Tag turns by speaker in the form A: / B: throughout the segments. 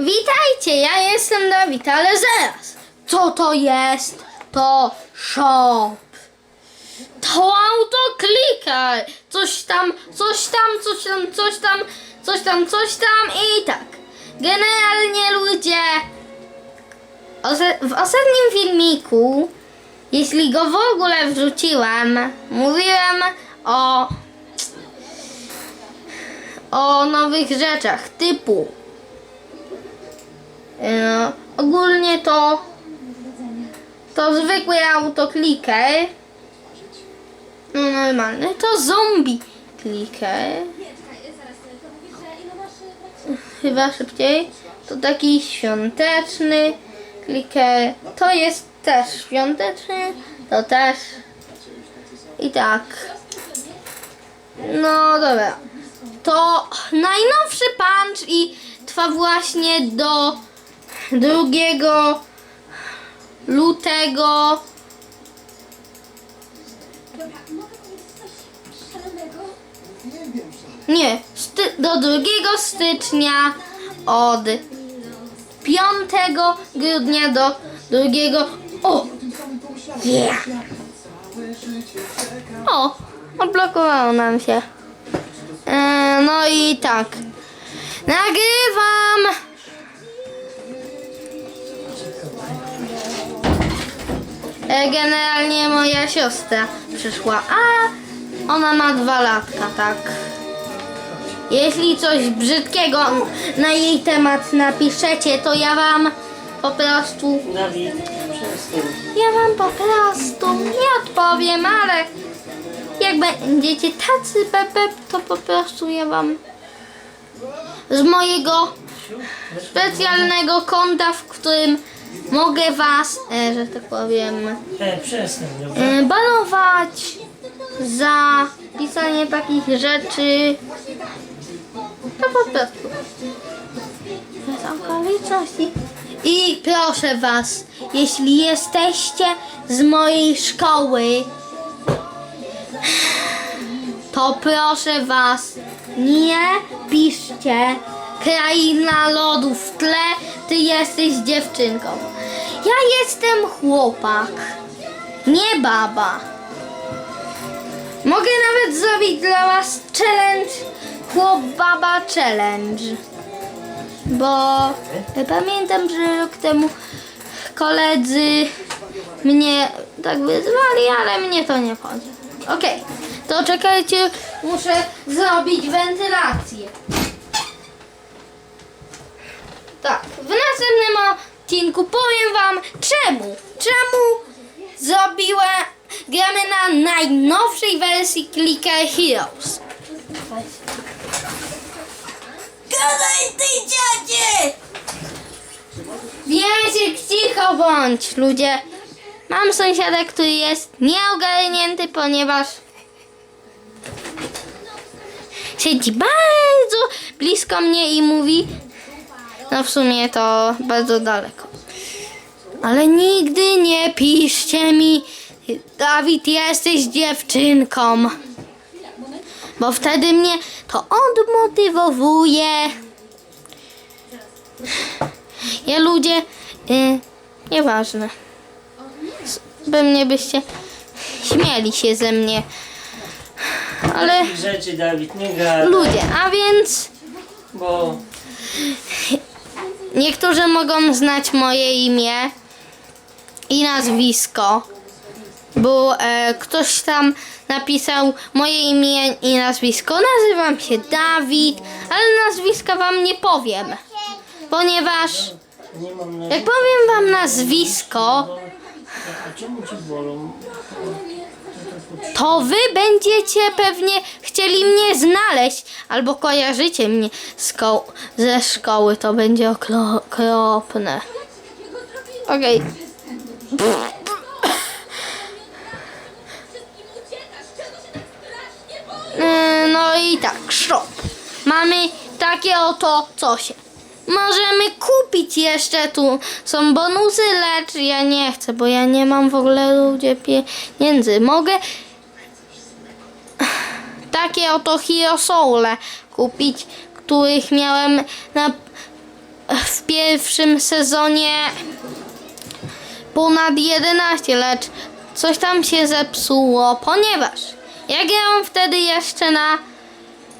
A: Witajcie, ja jestem Dawid, ale zaraz. Co to jest? To shop. To autoklikaj. Coś tam, coś tam, coś tam, coś tam, coś tam, coś tam i tak. Generalnie ludzie. W ostatnim filmiku, jeśli go w ogóle wrzuciłem, mówiłem o o nowych rzeczach typu no, ogólnie to to zwykły autokliker. No normalny. To zombie kliker. Chyba szybciej. To taki świąteczny kliker. To jest też świąteczny? To też. I tak. No dobra. To najnowszy punch i trwa właśnie do 2 lutego.
B: Dobra, mogę powiedzieć coś szalonego?
A: Nie, sty- do 2 stycznia od 5 grudnia do 2. O! Yeah! O! Odblokowało nam się. E, no i tak. Nagrywam! Generalnie moja siostra przyszła, a ona ma dwa latka, tak. Jeśli coś brzydkiego na jej temat napiszecie, to ja wam po prostu,
C: Dawid,
A: ja wam po prostu nie odpowiem, ale jak będziecie tacy pepe, to po prostu ja wam z mojego specjalnego konta, w którym mogę was, e, że tak powiem,
C: E, przestań,
A: e, banować za pisanie takich rzeczy. To po prostu. Bez okoliczności. I proszę was, jeśli jesteście z mojej szkoły, to proszę was, nie piszcie kraina lodu w tle, ty jesteś dziewczynką. Ja jestem chłopak, nie baba. Mogę nawet zrobić dla was challenge, chłop baba challenge. Bo pamiętam, że rok temu koledzy mnie tak wyzwali, ale mnie to nie chodzi. Okej, to czekajcie, muszę zrobić wentylację. Tak, w następnym odcinku powiem wam czemu. Czemu zrobiłem, gramy na najnowszej wersji Clicker Heroes. Gadaj ty dziadzie! Wiecie, cicho bądź, ludzie. Mam sąsiada, który jest nieogarnięty, ponieważ siedzi bardzo blisko mnie i mówi, no w sumie to bardzo daleko. Ale nigdy nie piszcie mi, Dawid, jesteś dziewczynką. Bo wtedy mnie to odmotywowuje. Ja ludzie, y, nieważne. By mnie byście śmieli się ze mnie. Ale
C: rzeczy, Dawid, nie gadaj,
A: ludzie, a więc
C: bo
A: niektórzy mogą znać moje imię i nazwisko. Bo e, ktoś tam napisał moje imię i nazwisko. Nazywam się Dawid, ale nazwiska wam nie powiem. Ponieważ jak powiem wam nazwisko,
C: A czemu ci bolą?
A: To wy będziecie pewnie chcieli mnie znaleźć albo kojarzycie mnie z ko- ze szkoły. To będzie okro- okropne. Okej. Yy, No i tak, shop. Mamy takie oto coś. Możemy kupić jeszcze tu są bonusy, lecz ja nie chcę, bo ja nie mam w ogóle ludzie pieniędzy. Mogę takie oto Hero Soule kupić, których miałem na w pierwszym sezonie ponad 11, lecz coś tam się zepsuło, ponieważ ja grałam wtedy jeszcze na.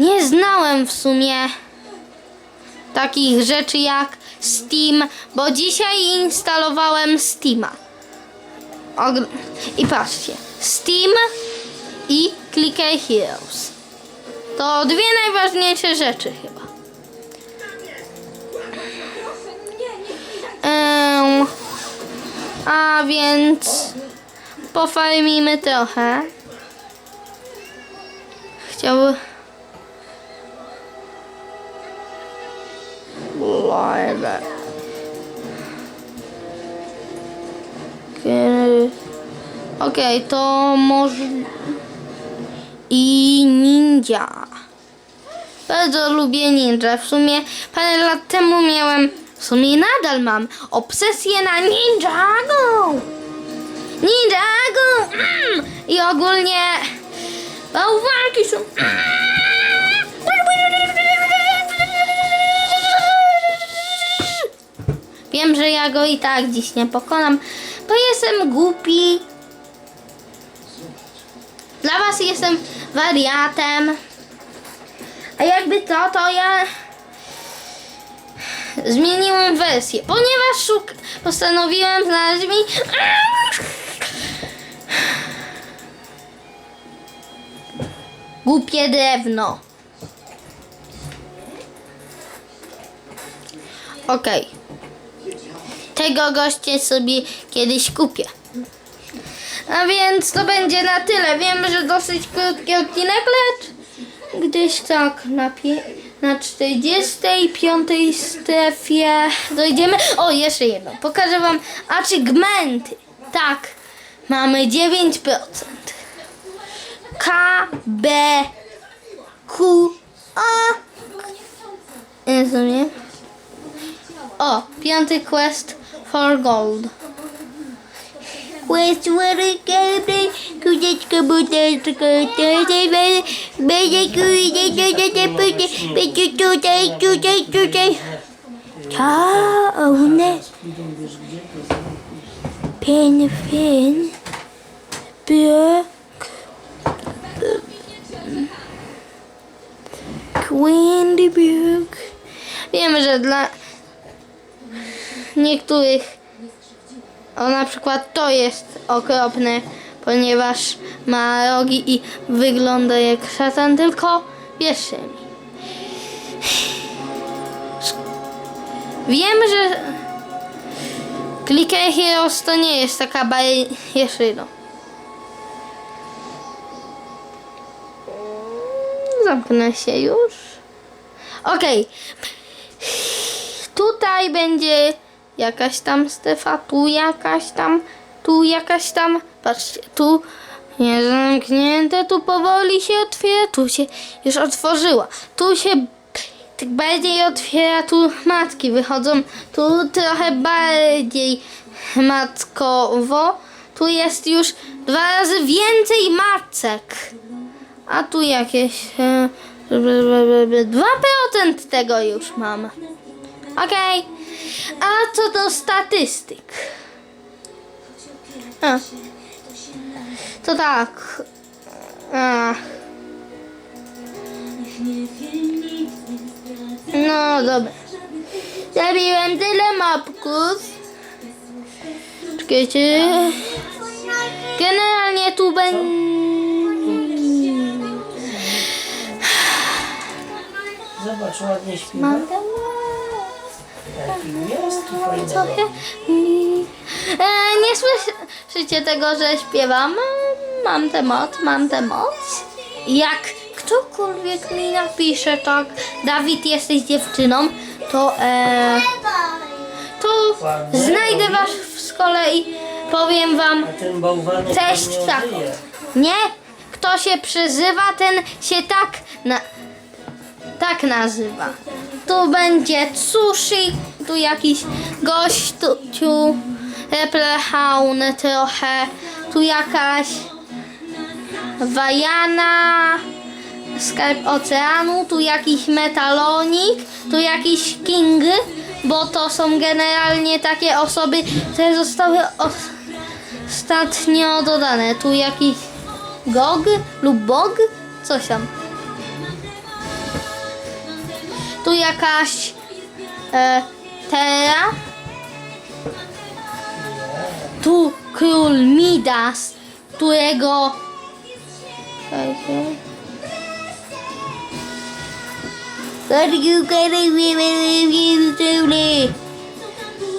A: Nie znałem w sumie takich rzeczy jak Steam, bo dzisiaj instalowałem Steama. I patrzcie, Steam i Clicker Heroes. To dwie najważniejsze rzeczy chyba. Em, a więc pofarmimy trochę. Chciałby... Live. Okej, Okej, to może... I ninja. Bardzo lubię ninja. W sumie parę lat temu miałem, w sumie nadal mam, obsesję na Ninjago. Ninjago! Mm! I ogólnie bałwanki są... Wiem, że ja go i tak dziś nie pokonam, bo jestem głupi. Dla was jestem wariatem. A jakby to, to ja zmieniłem wersję, ponieważ szuk postanowiłem znaleźć mi głupie drewno. Okej. Tego goście sobie kiedyś kupię. A więc to będzie na tyle. Wiem, że dosyć krótki odcinek, lecz gdzieś tak na, na 45 strefie dojdziemy. O, jeszcze jedno. Pokażę wam achievementy. Tak, mamy 9%. K, B, Q, A. Rozumiem. O, piąty quest for gold. Quest for gold, kudeczka, buteczka, tutaj będzie, będzie kudeczka, będzie tutaj, tutaj, tutaj. Ta, one, pen, pen, bieg, Queendy bieg. Wiem, że dla niektórych o na przykład to jest okropne, ponieważ ma rogi i wygląda jak szatan, tylko mi. Wiem, że Clicker Heroes to nie jest taka bajerzyna. Zamknę się już. Okej. Tutaj będzie jakaś tam strefa, tu jakaś tam, tu jakaś tam. Patrzcie, tu jest zamknięte, tu powoli się otwiera, tu się już otworzyła. Tu się tak bardziej otwiera, tu matki wychodzą, tu trochę bardziej matkowo. Tu jest już dwa razy więcej macek. A tu jakieś e, 2% tego już mam. Okej. A co do statystyk? A. To tak. A. No dobra. Zabiłem tyle mapków. Czekajcie. Generalnie tu będzie...
C: Zobacz, ładnie śpiewa.
A: Mam trochę. E, nie słyszycie tego, że śpiewam. Mam tę moc, mam tę moc. Jak ktokolwiek mi napisze tak, Dawid jesteś dziewczyną, to e, to znajdę was w szkole i powiem wam, Cześć, tak. nie, kto się przyzywa, ten się tak na, tak nazywa. Tu będzie sushi, tu jakiś gościu, replehaun trochę, tu jakaś wajana, skarb oceanu, tu jakiś metalonik, tu jakiś king, bo to są generalnie takie osoby, które zostały ostatnio dodane. Tu jakiś Gog lub Bog? Coś tam. Tu jakaś e, Tera. Tu król Midas, którego...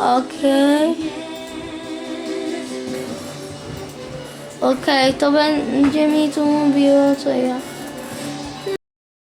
A: Okej. Okej, to będzie mi tu mówiło, co ja.